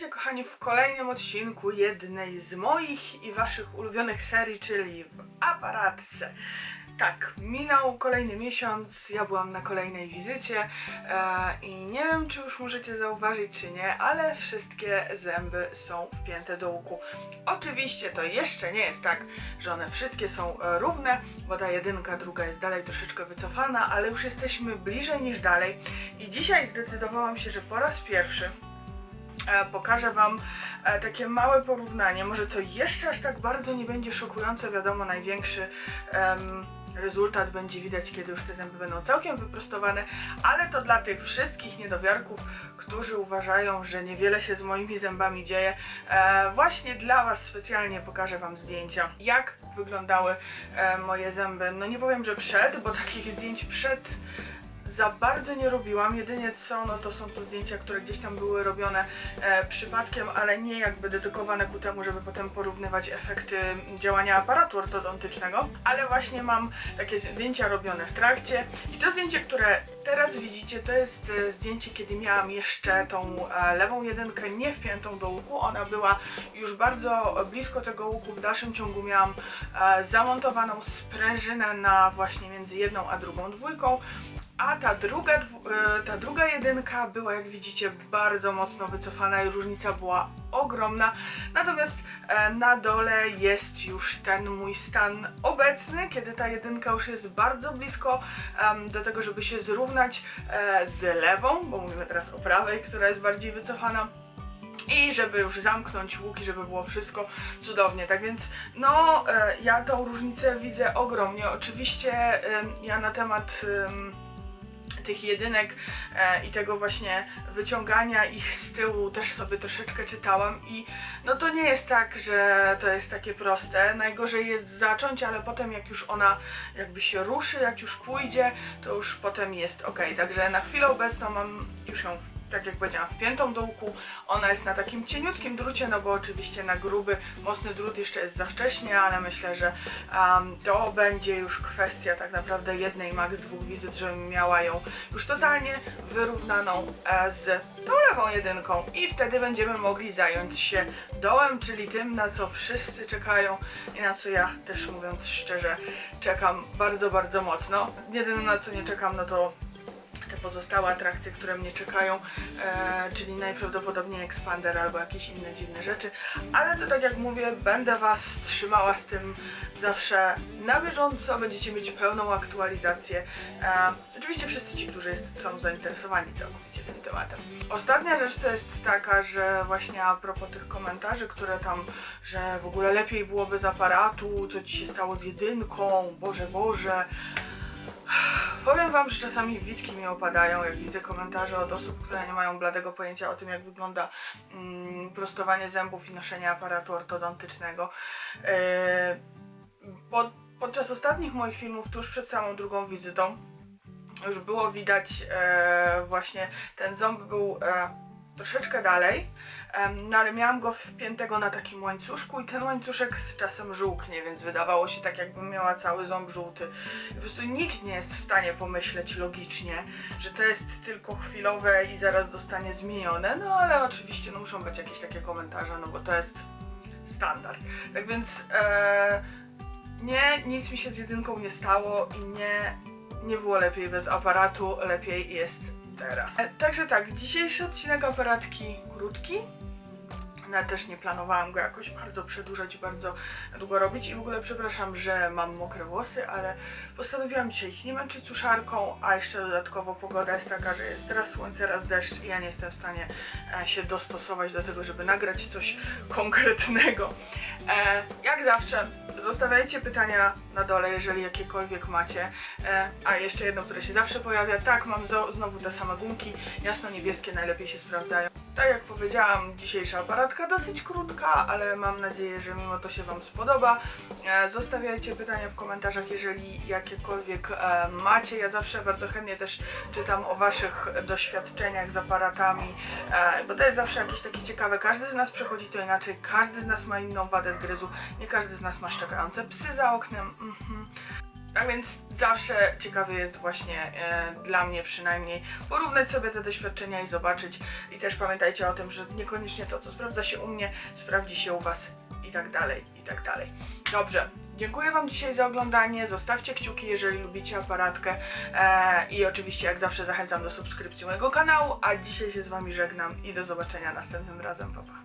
Witajcie kochani w kolejnym odcinku jednej z moich i waszych ulubionych serii, czyli w aparatce. Tak, minął kolejny miesiąc, ja byłam na kolejnej wizycie e, i nie wiem czy już możecie zauważyć czy nie, ale wszystkie zęby są wpięte do łuku. Oczywiście to jeszcze nie jest tak, że one wszystkie są e, równe, bo ta jedynka, druga jest dalej troszeczkę wycofana, ale już jesteśmy bliżej niż dalej i dzisiaj zdecydowałam się, że po raz pierwszy pokażę Wam e, takie małe porównanie. Może to jeszcze aż tak bardzo nie będzie szokujące, wiadomo, największy em, rezultat będzie widać, kiedy już te zęby będą całkiem wyprostowane, ale to dla tych wszystkich niedowiarków, którzy uważają, że niewiele się z moimi zębami dzieje. E, właśnie dla Was specjalnie pokażę Wam zdjęcia, jak wyglądały e, moje zęby. No nie powiem, że przed, bo takich zdjęć przed za bardzo nie robiłam, jedynie co, no to są to zdjęcia, które gdzieś tam były robione e, przypadkiem, ale nie jakby dedykowane ku temu, żeby potem porównywać efekty działania aparatu ortodontycznego, ale właśnie mam takie zdjęcia robione w trakcie i to zdjęcie, które teraz widzicie, to jest e, zdjęcie, kiedy miałam jeszcze tą e, lewą jedynkę nie wpiętą do łuku, ona była już bardzo blisko tego łuku, w dalszym ciągu miałam e, zamontowaną sprężynę na właśnie między jedną a drugą dwójką, a ta druga, e, ta druga jedynka była, jak widzicie, bardzo mocno wycofana i różnica była ogromna. Natomiast e, na dole jest już ten mój stan obecny, kiedy ta jedynka już jest bardzo blisko do tego, żeby się zrównać e, z lewą, bo mówimy teraz o prawej, która jest bardziej wycofana i żeby już zamknąć łuki, żeby było wszystko cudownie. Tak więc, no, ja tą różnicę widzę ogromnie. Oczywiście ja na temat em, tych jedynek e, i tego właśnie wyciągania ich z tyłu też sobie troszeczkę czytałam i no to nie jest tak, że to jest takie proste. Najgorzej jest zacząć, ale potem jak już ona jakby się ruszy, jak już pójdzie, to już potem jest ok. Także na chwilę obecną mam już ją w tak jak powiedziałam, wpiętą do łuku. Ona jest na takim cieniutkim drucie, no bo oczywiście na gruby, mocny drut jeszcze jest za wcześnie, ale myślę, że um, to będzie już kwestia tak naprawdę jednej, max dwóch wizyt, żebym miała ją już totalnie wyrównaną e, z tą lewą jedynką i wtedy będziemy mogli zająć się dołem, czyli tym, na co wszyscy czekają i na co ja też mówiąc szczerze czekam bardzo, bardzo mocno. Jedyne na co nie czekam, no to te pozostałe atrakcje, które mnie czekają, e, czyli najprawdopodobniej Expander albo jakieś inne dziwne rzeczy, ale to tak jak mówię, będę Was trzymała z tym zawsze na bieżąco, będziecie mieć pełną aktualizację. E, oczywiście wszyscy ci, którzy jest, są zainteresowani całkowicie tym tematem. Ostatnia rzecz to jest taka, że właśnie a propos tych komentarzy, które tam, że w ogóle lepiej byłoby z aparatu, co Ci się stało z jedynką, Boże, Boże, Powiem wam, że czasami witki mi opadają, jak widzę komentarze od osób, które nie mają bladego pojęcia o tym, jak wygląda mm, prostowanie zębów i noszenie aparatu ortodontycznego. E, pod, podczas ostatnich moich filmów, tuż przed samą drugą wizytą, już było widać e, właśnie ten ząb był e, troszeczkę dalej, no ale miałam go wpiętego na takim łańcuszku i ten łańcuszek z czasem żółknie, więc wydawało się tak jakbym miała cały ząb żółty. I po prostu nikt nie jest w stanie pomyśleć logicznie, że to jest tylko chwilowe i zaraz zostanie zmienione, no ale oczywiście no, muszą być jakieś takie komentarze, no bo to jest standard. Tak więc e, nie, nic mi się z jedynką nie stało i nie, nie było lepiej bez aparatu, lepiej jest teraz. E, także tak, dzisiejszy odcinek aparatki krótki. No, też nie planowałam go jakoś bardzo przedłużać bardzo długo robić i w ogóle przepraszam, że mam mokre włosy, ale postanowiłam dzisiaj ich nie męczyć suszarką, a jeszcze dodatkowo pogoda jest taka, że jest raz słońce, raz deszcz i ja nie jestem w stanie e, się dostosować do tego, żeby nagrać coś konkretnego. E, jak zawsze, zostawiajcie pytania na dole, jeżeli jakiekolwiek macie. E, a jeszcze jedno, które się zawsze pojawia. Tak, mam znowu te same gumki, jasno-niebieskie najlepiej się sprawdzają. Tak jak powiedziałam, dzisiejsza aparatka dosyć krótka, ale mam nadzieję, że mimo to się Wam spodoba. E, Zostawiajcie pytania w komentarzach, jeżeli jakiekolwiek e, macie. Ja zawsze bardzo chętnie też czytam o Waszych doświadczeniach z aparatami, e, bo to jest zawsze jakieś takie ciekawe. Każdy z nas przechodzi to inaczej, każdy z nas ma inną wadę zgryzu, nie każdy z nas ma szczekające psy za oknem. Mhm. Tak więc zawsze ciekawy jest właśnie e, dla mnie przynajmniej porównać sobie te doświadczenia i zobaczyć. I też pamiętajcie o tym, że niekoniecznie to, co sprawdza się u mnie, sprawdzi się u Was i tak dalej, i tak dalej. Dobrze, dziękuję Wam dzisiaj za oglądanie. Zostawcie kciuki, jeżeli lubicie aparatkę. E, I oczywiście, jak zawsze, zachęcam do subskrypcji mojego kanału. A dzisiaj się z Wami żegnam i do zobaczenia następnym razem. Pa, pa.